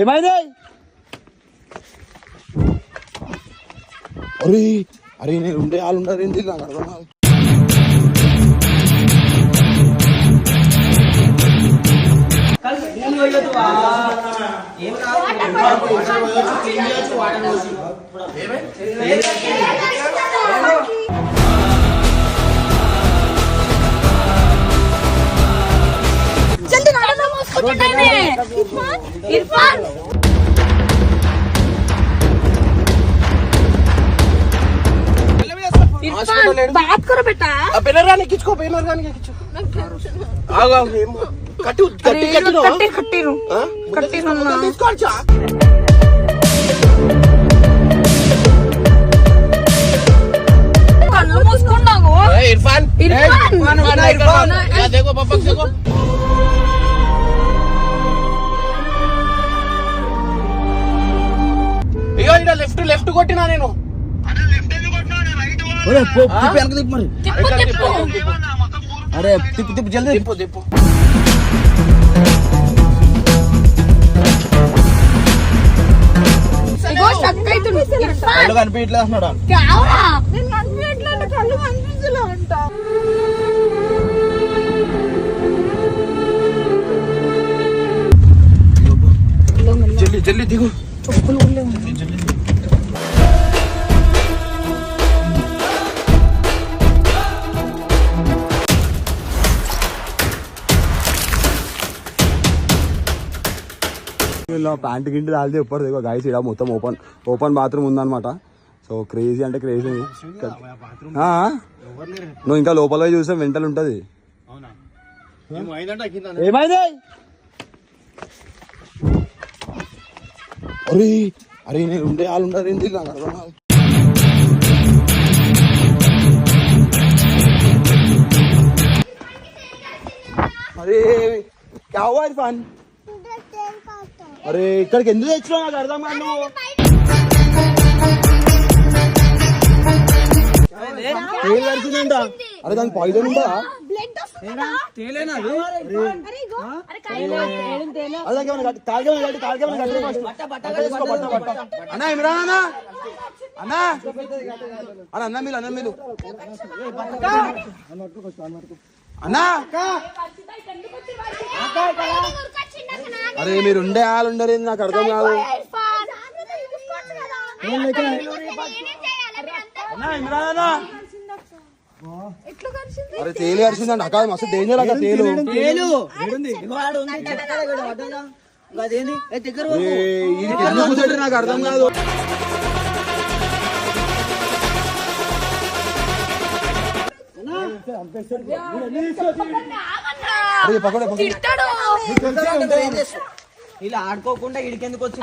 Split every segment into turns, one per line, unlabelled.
ఏమైంది? అరే అరే నేను ఉండే వాళ్ళు ఉండరు ఏంటి నాకు అర్థం కాదు.
జల్దీ उतना टाइम है इरफान बात करो बेटा।
बेनर रानी किचको बेनर रानी किचको आगा हे कट्टू कट्टी कट्टी कट्टी हाँ?
कट्टी रू। कट्टी
रू।
ना। डिस्काउंट
चा
कन्नु
मुस्कुन ना गो इरफान। इरफान। इरफान देखो पापा देखो। లెఫ్ట్ లెఫ్ట్ కొట్టినా నేను?
తిప్పు తిప్పు
అరే తిప్పు తిప్పు జల్దీ. తిప్పు తిప్పు.
ఇగో స్టక్ అవుతుంది. ఇర్ఫాన్
కళ్ళు కనిపించట్లేదు అన్నాడు
కావా నేను కనిపించట్లేదు కళ్ళు కనిపించలే అంట.
జల్దీ జల్దీ. దిగు ప్యాంట్ గింటి తాగితే ఎప్పుడు దిగో గాయస్ ఇక్కడ మొత్తం ఓపెన్ ఓపెన్ బాత్రూమ్ ఉందన్నమాట సో క్రేజీ అంటే క్రేజీ నువ్వు ఇంకా లోపల పోయి చూస్తే వెంటలు ఉంటది ఏమైంది అరే అరే నేను ఉండే వాళ్ళు ఉండరు ఏంటి నాకు అర్థం కాదు. అరే क्या हुआ इरफान అరే ఇక్కడికి ఎందుకు తెచ్చినావు? నాకు అర్థం కాదు తేలు అరే దానికి పాయిజన్ ఉందా? అన్నా ఇమ్రాన్ అన్నా? అన్నా? అన్న అన్న మీరు అన్న మీరు అన్నా! అరే మీరు ఉండే వాళ్ళు ఉండరు నాకు అర్థం కాదు. అరే తేలు కరిచిందంట అక్క మస్తు డేంజర్ అక్క తేలు. ఇది నాకు అర్థం కాదు.
ఇలా ఆడుకోకుండా ఇడికెందుకు వచ్చి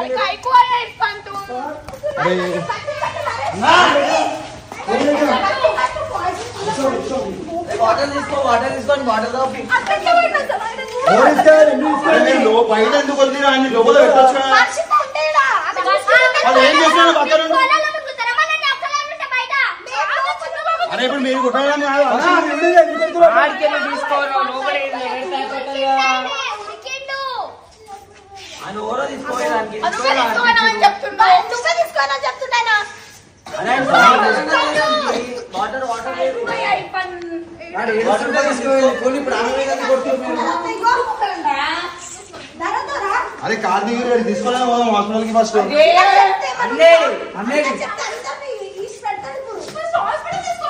తీసుకో తీసుకొని
పైన ఎందుకు అన్ని లోపల పెట్టొచ్చు ఏం పక్కన అరే ఇప్పుడు మీరు. అరే కార్ దిగి తీసుకోవాలి? పోదాం హాస్పిటల్కి ఫస్ట్.
అన్నే. అన్నే
చెప్తే అందరినీ ఈసి పెడతాడు ఇప్పుడు. ఫస్ట్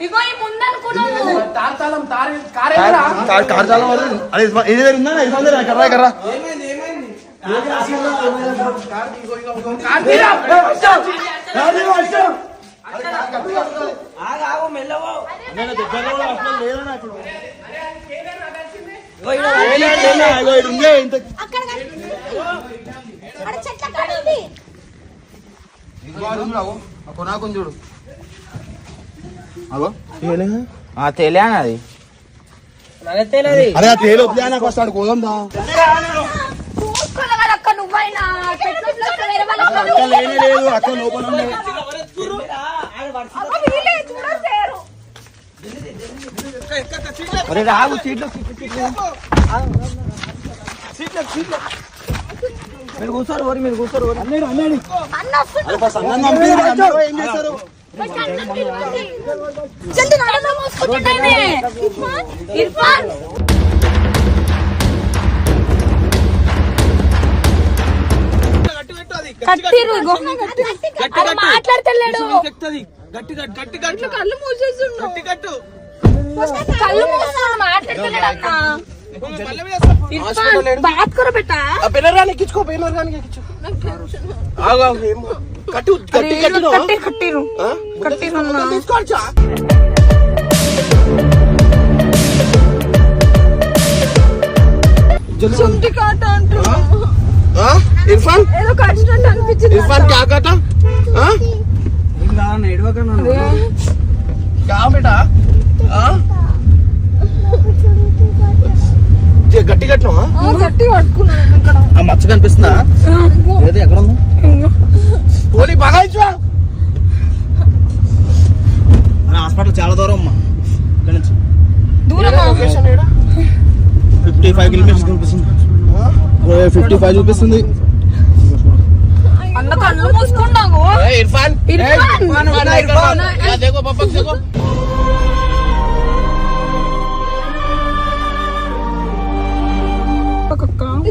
ఇగో ఈ ముందనుకున్నావు
తారు
కార్ కార్ అరే ఇది ఉందా కర్రా కర్రా
ఏమైంది ఏమైంది
అక్కడ చెట్ల కాడ ఉంది.
ఇదిగో ఆడు ఉన్నాడు, అగో. ఆ కొనాకుని చూడు. అగో.
తేలే అది
అరే ఆ తేలు వద్దు నాకు వస్తాడు కోదం దా
చూసుకోవాలి కదా అక్క నువ్వైనా. చెట్లలో వస్తే వేరే వాళ్ళకి
అక్క
రాదు.
లేనే లేదు అక్క లోపల ఉంది
అక్క వీళ్ళే చూడరు సేరు.
అరే రాగు సీట్లు. మీరు కూర్చోరు ఓరి మీరు కూర్చోరు ఓరి
అన్న వస్తుండు.
అరే ఫస్ట్ అన్నం పంపి అందరూ ఏం చేస్తారు
ఫస్ట్ అన్నం తినమంది. జల్దీ నడమ మోసుకుంటున్నానే. ఇర్ఫాన్, ఇర్ఫాన్. కట్టిరు ఇగో. అరే మాట్లాడతలేడు. కళ్ళు మూసేస్తుండు కళ్ళు మూస్తున్నాడు మాట్లాడతలేడు అన్న బాత్ కరో బేటా
పెనర్ గాని కిచ్చుకో పెనర్ గాని కిచ్చు ఆగా ఏం కట్టు కట్టి కట్టిను
కట్టి కట్టిను కట్టిను
తీసుకోవచ్చా
చుంటి కాట అంటున్నావు
ఇర్ఫాన్
ఏదో కట్టినట్టు అనిపించింది
ఇర్ఫాన్ క్యా కాట ఎడవకన్నా క్యా బేటా మంచిగా గట్టి కట్టినా మచ్చ కనిపిస్తుందా? ఏదో ఎక్కడ ఉంది? పోనీ బగాయించు హాస్పిటల్ చాలా దూరం అమ్మా. ఇక్కడ నుంచి.
దూరం
ఫిఫ్టీ ఫైవ్ కిలోమీటర్స్ కనిపిస్తుంది. ఫిఫ్టీ ఫైవ్ చూపిస్తుంది.
అన్న కళ్ళు
మూసుకున్నాము ఇర్ఫాన్. ఇర్ఫాన్. ఇర్ఫాన్
ఇర్ఫాన్.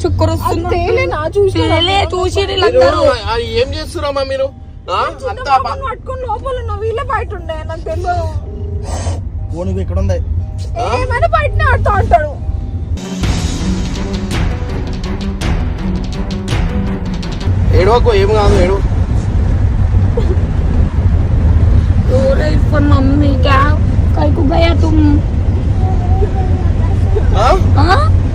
చక్కర వస్తుంది నా చూసి చూసి
మీరు ఆ, ఏం చేస్తున్నారమ్మా మీరు ఆ? అంతా బా-
పట్టుకుని లోపల ఉన్న వీళ్ళే బయట ఉండే నాకు తెలియదు
ఫోన్ ఇది ఎక్కడ ఉంది
ఏమైనా బయటనే ఆడుతూ ఉంటాడు
ఏడవకు ఏం కాదు ఏడు
अरे पर मम्मी क्या कल को गया तुम
हाँ?
हाँ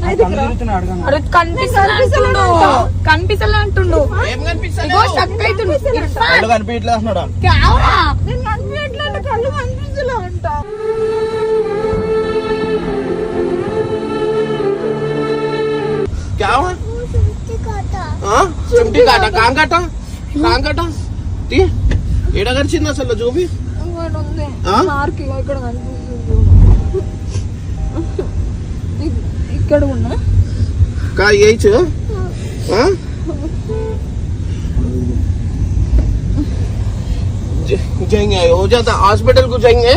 नींद आ रही है ना को ऐसा उठो उठ के देखो मम्मी को देखो मम्मी को देखो क्या हुआ
क्या
नहीं
हो
दिख रहा नहीं दिख रहा అరే కనిపిస్తలే అంటుండు కనిపిస్తలే అంటుండు
ఏం కనిపిస్తలేదు
ఇగో షక్ అవుతుండు ఇర్ఫాన్
కనిపించలేదు అన్నాడు
క్యావరా నేను కనిపించట్లేదు కళ్ళు కనిపించలే అంట
क्या हुआ हाँ चिमटी काटा కాం కాటా కాం కాటా తీ ఏడ కరిచింది అసలు చూపి
ఇంకోటి ఉంది
ఆ?
మార్క్ ఇగో ఇక్కడ ఇక్కడ ఉన్నా
का यही छ हाँ ज- जाएंगे हो जाता हॉस्पिटल को जाएंगे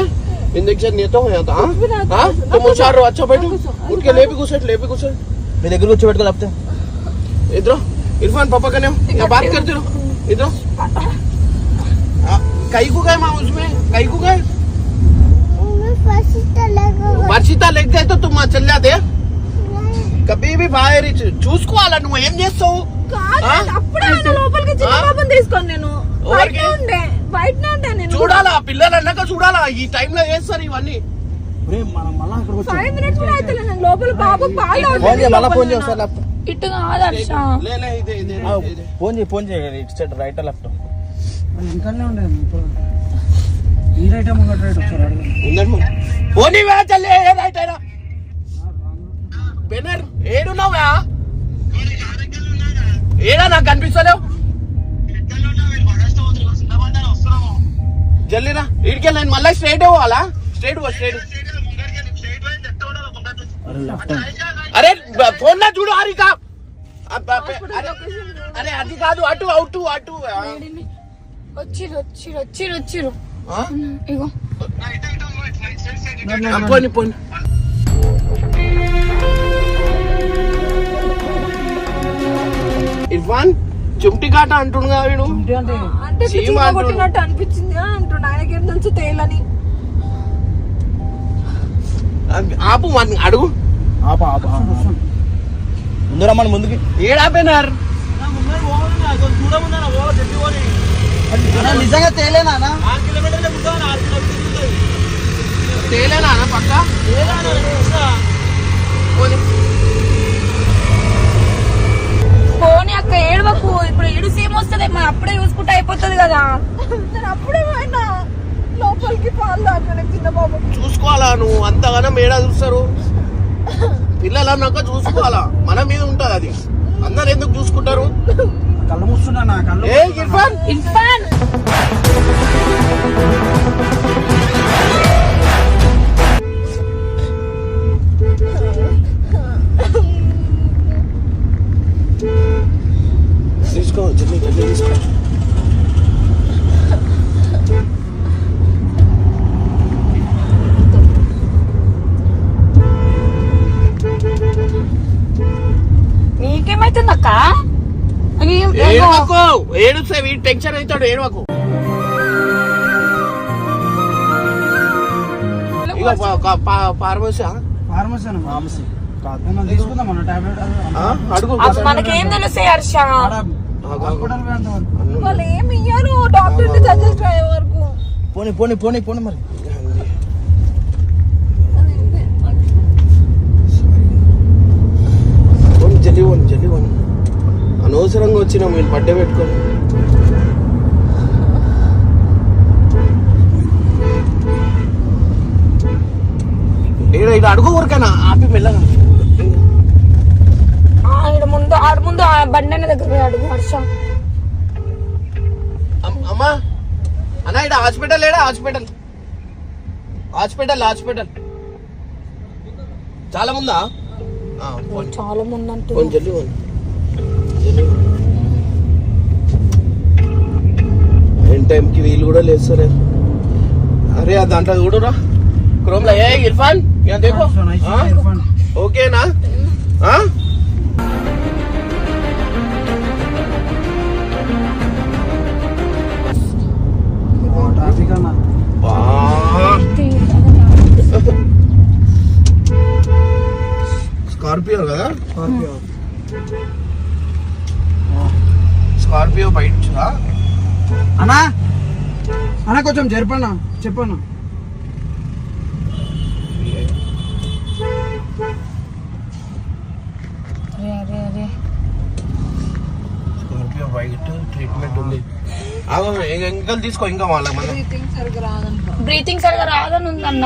इंजेक्शन ये तो हो जाता हाँ हाँ तुम होशियार रहो अच्छा बैठो उठ के ले भी घुसट ले भी घुसट
మీ దగ్గర కూర్చోబెట్టుకో లేకపోతే
इधर इरफान पापा का नाम क्या बात करते रहो इधर कहीं को गए माँ उसमें कहीं को गए वर्षिता लेके गए तो तुम वहाँ चल जाते కబీ బి బాయ్ చూసుకోవాలా నువ్వు? ఏం చేస్తావు?
కాదు,
ఆ?
అప్పుడే ఆయన లోపలికి చిన్న
ఆ?
పాపని తీసుకొని నేను.
ఎవరికి?
బయటనే ఉండే బయటనే ఉండే నేను.
చూడాలా? పిల్లలు అన్నాక చూడాలా? ఈ టైంలో చేస్తారు ఇవన్నీ?
బాబు ఇటు కాదు హర్ష.
లే, లే, ఇదే, ఇదే, ఇదే.
ఫోన్ చేయి ఫోన్ చేయి. ఇటు సైడ్ రైట్ లెఫ్ట్
ఇంకానే ఇప్పుడు. ఈ రైట్ ముంగట రైట్ ఒకసారి.
పోనీ రైట్ అయినా. బెనర్ ఏడున్నావా? ఏడా నాకు కనిపిస్తలేవు? జల్లిరా ఇడికి నేను మళ్ళీ స్ట్రైట్ పోవాలా? స్ట్రైట్ పో స్ట్రైట్
అరే
ఫోన్లో చూడు హరిక అరే అది కాదు అటు అటు అటు.
వచ్చిరు వచ్చిరు వచ్చిరు వచ్చిరు? ఇగో.
పోనీ పోనీ. ఇర్ఫాన్ చుమ్టి కాట అంటుండగా వీడు.
ఇంటి అంటే
చీమ.
కొట్టినట్టు అనిపించింది అని అంటుండు. ఆయనకేం తెలుసు తేలని.
ఆపు వాడిని అడుగు.
ఆప ఆప ముందు రమ్మని ముందుకి.
ఏడాపోయినారు
అన్నా, నిజంగా తేలేనా?
తేలేనా పక్క? పోనీ.
అక్క ఏడవకు. ఇప్పుడు ఏడు సేమ్ వస్తుంది మనం అప్పుడే చూసుకుంటే అయిపోతుంది కదా. నేను అప్పుడే పోయినా. లోపలికి పాలు చిన్న బాబు.
చూసుకోవాలా నువ్వు? అంతగానం ఏడా చూస్తారు? పిల్లలు అన్నాక చూసుకోవాలా? మన మీద ఉంటది అది. అందరు ఎందుకు చూసుకుంటారు?
కళ్ళు మూస్తున్నా నా కళ్ళు
ఏ ఇర్ఫాన్!
ఇర్ఫాన్!
తీసుకో జల్లి జల్లి తీసుకో.
నీకేమైతుంది అక్క అది ఏగో.
ఏడవకు ఏడుస్తే వీడు టెన్షన్ అవుతాడు ఏడవకు. Pharmacy pharmacy.
ఫార్మసీ. తీసుకుందాం అన్న టాబ్లెట్?
అడుగు.
మనకేం తెలుస్తాయి హర్ష?
పోనీ పోనీ పోనీ పోనీ మరి.
అనవసరంగా వచ్చినాం మీరు బర్త్డే పెట్టుకొని. ఈడ ఈడ అడుగు ఊరికైనా ఆపి మెల్లగా.
ముందు ఆడ ముందు ఆ బండి అనే దగ్గర పోయి అడుగు హర్ష
అమ్- అమ్మా. అన్న ఇక్కడ హాస్పిటల్ ఏడా హాస్పిటల్. Hospital hospital. చాలా ముందా.
చాలా ముందు అంటూ
పోనీ జల్లి పోనీ జల్లి పోనీ. ఏం టైంకి వీళ్ళు కూడా లేస్తారు అరే ఆ దాంట్లో చూడురా. క్రోమ్లో ఏ ఇర్ఫాన్? ఓకేనా? స్కార్పియో కదా
స్కార్పియో
స్కార్పియో బయట ఉందా?
అన్నా! అన్న కొంచెం జరపన్నా చెప్పన్నా.
స్కార్పియో బయట ట్రీట్మెంట్ ఉంది. ఇంకా తీసుకో ఇంకా వాళ్ళ మన
బ్రీతింగ్ సరిగా రాదని ఉందన్న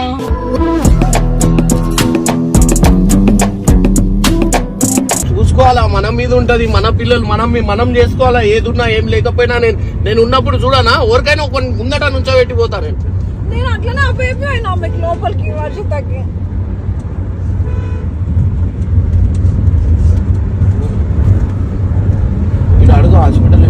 చూసుకోవాలా మన మీద ఉంటది మన పిల్లలు మనం మనం చేసుకోవాలా ఏదున్నా ఏం లేకపోయినా నేను నేను ఉన్నప్పుడు చూడనా? ఎవరికైనా ఒక ముందట నుంచో పెట్టిపోతా నేను.
నేను అట్లనే అపోయిపోయినా మీకు లోపలికి వర్షితకి
ఇక్కడ అడుగు హాస్పిటల్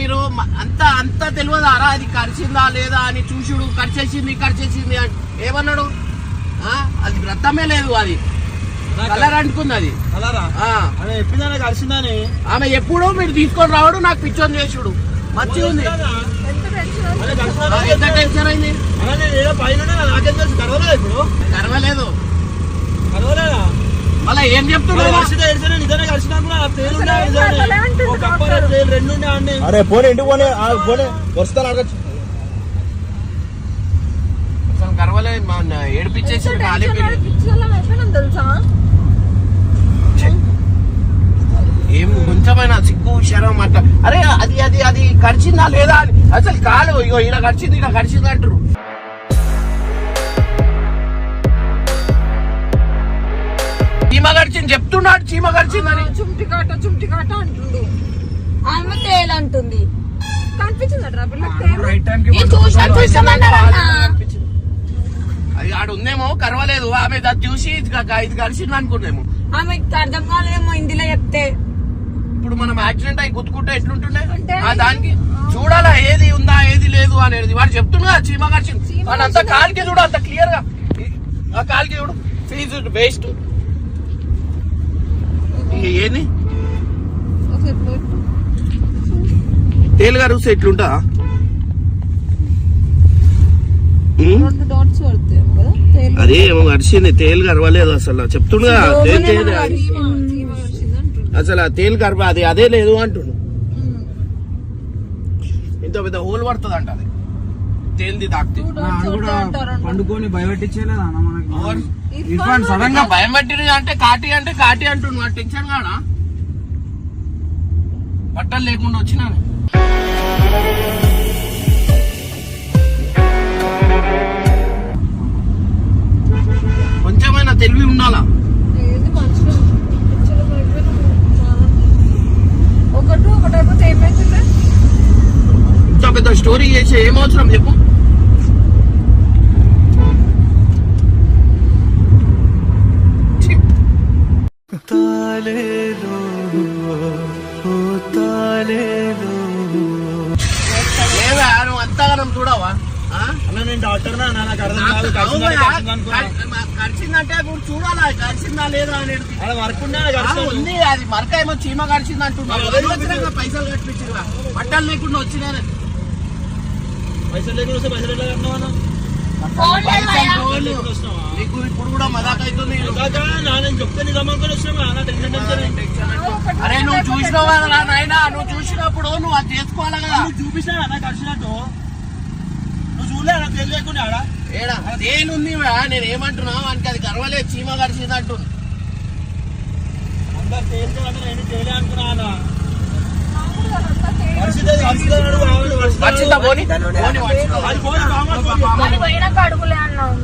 మీరు అంత అంత తెలియదారా? అది కరిచిందా లేదా అని చూసుడు కరిచేసింది కరిచేసింది అని ఏమన్నాడు? ఆ? అది రక్తమే లేదు అది. కలర్ అంటుకుంది అది.
కలిసిందని
ఆమె ఎప్పుడూ మీరు తీసుకొని రావడం నాకు పిచ్చోని చేసుడు. మంచిగా ఉంది.
ఎంత టెన్షన్?
ఆ, ఎంత టెన్షన్ అయింది? కరవలేదు
కలవలేదా
మళ్ళీ ఏం చెప్తున్నావు?
అరే పోనీ ఇంటికి పోనీ ఆ, పోనీ. వస్తాను అడగచ్చు
ఏడిపించేసి
తెలుసా?
ఏం కొంచెమైనా సిగ్గు శరం అట్లా. అరే అది అది అది కరిచిందా లేదా అని. అసలు కాలు ఇగో ఇలా కరిచింది ఇలా కరిచింది అంటారు చీమ కరిచింది చెప్తున్నాడు చీమ కరిచిందని
చుంటి కాట చుంటి కాట అంటుండు.
ఆమె
తేలు.
చూసామన్నారన్న
అది ఆడు ఉందేమో కరవలేదు. ఆమె అది చూసి ఇది కలిసింది అనుకున్నాము
ఆమెకి అర్థం కాలేదేమో హిందీలో చెప్తే.
ఇప్పుడు మనం యాక్సిడెంట్ అయి గుద్దుకుంటే ఎట్లుంటుండే? దానికి చూడాలా ఏది ఉందా ఏది లేదు అనేది. వాడు చెప్తున్నా చీమ కరిచింది వాడు అంత కాలికి చూడు అంత క్లియర్గా. ఆ కాలికి చూడు. ఫీజు వేస్ట్ ఏంది?
ఒకసారి పోయి.
తేలుగా చూస్తే ఎట్లుంటా? అదే ఏమో కరిచింది తేలు కరవలేదు అసలు. చెప్తుండగా అసలు ఆ తేలు కరవ అది అదే లేదు అంటుండు. ఇంత పెద్ద హోల్ పడుతుంది అంట అది. తేలిది తాకితే.
పండుకొని భయపెట్టించేలేదా అన్న మనకి? ఇర్ఫాన్ సడన్గా
భయం పెట్టిన అంటే కాటి అంటే కాటి అంటున్నా టెన్షన్ కాడా? బట్టలు లేకుండా వచ్చినాను కొంచెమైనా తెలివి ఉండాలా? ఇంత పెద్ద స్టోరీ చేసి ఏం అవసరం చెప్పు ఛీ. లేదా నువ్వు అంతగానం చూడవా?
నేను డాక్టర్ నా నాకు అర్థం కాదు
కరిచిందంటే ఇప్పుడు చూడాలా? కరిచిందా లేదా అనేది.
అలా వర్క్
ఉంది అది మరక ఏమో చీమ కరిచింది వచ్చినాక పైసలు కట్టించిరా బట్టలు లేకుండా వచ్చినా
పైసలు లేకుండా వస్తే పైసలు ఎట్లా కట్టినావు
నీకు ఇప్పుడు కూడా మజాక్? అవుతుంది
కాక నా నేను చెప్తే నిజం అనుకుని వచ్చినా నా టెన్షన్ టెన్షన్
అరే నువ్వు నాయనా? చూసినప్పుడు నువ్వు అది చేసుకోవాలి కదా?
నువ్వు చూపిస్తా నాకు కలిసినట్టు నువ్వు చూడలే నాకు తెలియకుండా ఆడ?
ఏడా తేలుంది నేను ఏమంటున్నా? వానికి అది గర్వలేదు చీమ కరిచింది అంటున్నా
అందరు అనుకున్నా అన్న
వచ్చిందా. పోని? పోని
అడుగులే అన్నావు.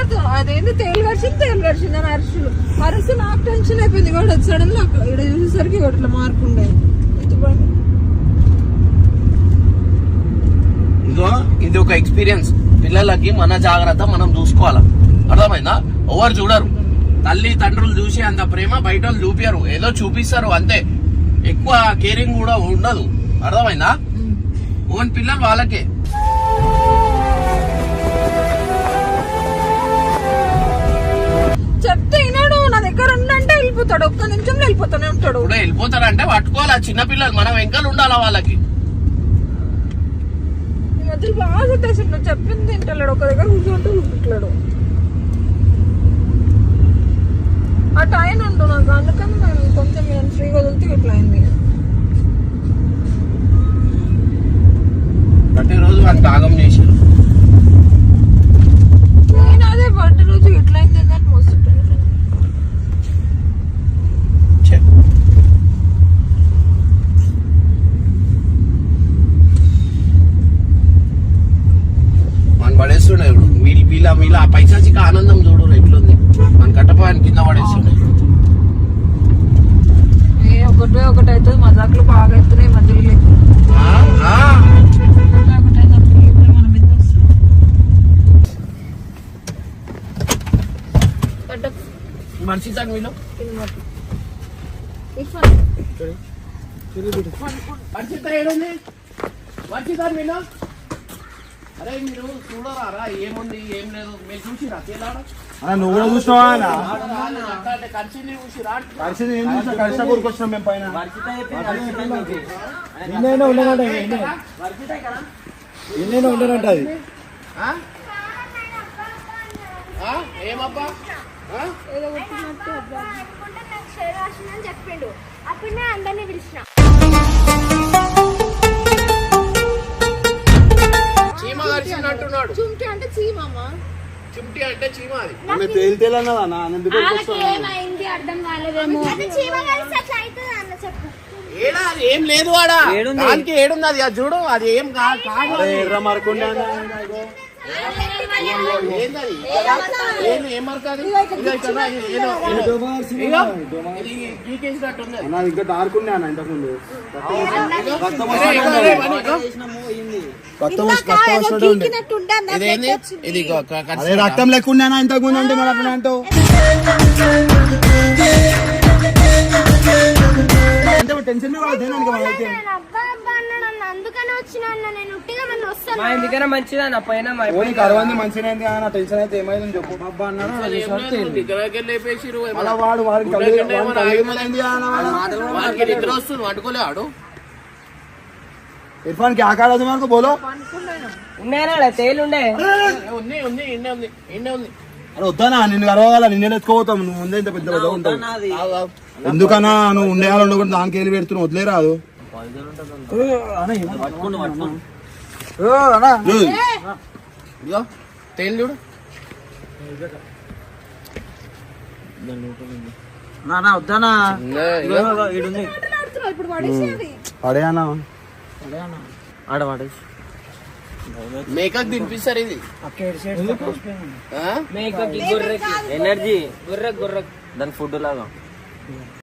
కాదు. అందరితో అదేంది? తేలు కరిచింది తేలు కరిచింది అని అరుచులు అరుసు నాకు టెన్షన్ అయిపోయింది. వాడు సడన్ నాకు ఇక్కడ చూసేసరికి ఇట్లా మార్పు ఉండే.
ఇదో ఒక ఎక్స్పీరియన్స్ పిల్లలకి మన జాగ్రత్త మనం చూసుకోవాలా. అర్థమైందా? ఎవరు చూడరు. తల్లి తండ్రులు చూసి అంత ప్రేమ బయట వాళ్ళు చూపియరు ఏదో చూపిస్తారు అంతే. ఎక్కువ కేరింగ్ కూడా ఉండదు. అర్థమైందా? ఓన్ పిల్లలు వాళ్ళకే.
చెప్తే వినడు. నా దగ్గర ఉండంటే వెళ్ళిపోతాడు. ఒక్క నిమిషంలో వెళ్ళిపోతానే ఉంటాడు.
ఇప్పుడు వెళ్ళిపోతాడంటే పట్టుకోవాలి. ఆ చిన్న మనం వెంకలు ఉండాలి వాళ్ళకి?
ఈ మధ్యలో బాగా కొట్టేసిండు. చెప్పింది తింటలేడు. ఒక దగ్గర కూర్చుంటూ కూర్చుంటాడు అటు ఆయన ఉండు నాకు. అందుకని నేను కొంచెం నేను ఫ్రీగా వదిలితే ఇట్లా అయింది.
ప్రతిరోజు వాళ్ళు తాగం
చేసి
వర్షిత ఏడుంది వర్షిత మీలో అరే మీరు చూడరారా ఏముంది ఏం లేదు మీరు చూసిరా తేలాడా
నువ్వు కూడా చూసినావా
అంటే కలిసి
ఏం చూసినా? కూరుకొచ్చినాం మేము పైన. ఉండనంట ఉండనంట అది?
ఏమబ్బా?
చెప్పిండు. అప్పుడు నేను అందరినీ పిలిచిన.
చీమ కలిసినట్టున్నాడు
చుంటి అంటే చీమమ్మ.
చిమ్టి అంటే చీమ అది.
ఆమె తేలి తేలన్నదా అన్న ఎందుకు
ఆమెకి ఏమైంది అర్థం కాలేదేమో. అది చీమ కలిసి అట్లా అవుతుంది అన్న చెప్పు.
ఏడా అది ఏం లేదు వాడా
ఏడుంది?
దానికి ఏడుంది అది. చూడు అది ఏం కాదు.
ఎర్ర మరకుండా ఇంకా డార్క్ ఇంతకుముందు రక్తం లేకుండా అంటే మరి అట్లా అంటావు అంటే టెన్షన్ దేనికి మనకి
నేను వచ్చిన
మా పైన
టెన్షన్ అయితే చెప్పు. వాడు ఏమైంది అన్న ఇర్ఫాన్ బోలో.
ఉన్నాయనా ఉండే
ఉంది ఉంది ఉంది ఉంది.
వద్దానా నిన్ను కలవాలా? నిన్నే ఎత్తుకోపోతాం నువ్వు ముందే ఇంత పెద్ద ఎందుకన్నా? నువ్వు ఉండేయాలి ఉండకుండా దానికి వెళ్ళి పెడుతున్నావు
వదిలేరాదు. తేలు చూడు
వద్దానా
ఇదిగో.
ఇప్పుడు పడేసేది
పడే అన్న
ఆడ పడేసి
మేకప్ తినిపిస్తారు ఇది
ఎనర్జీ గొర్రె గొర్రె దాని ఫుడ్ లాగా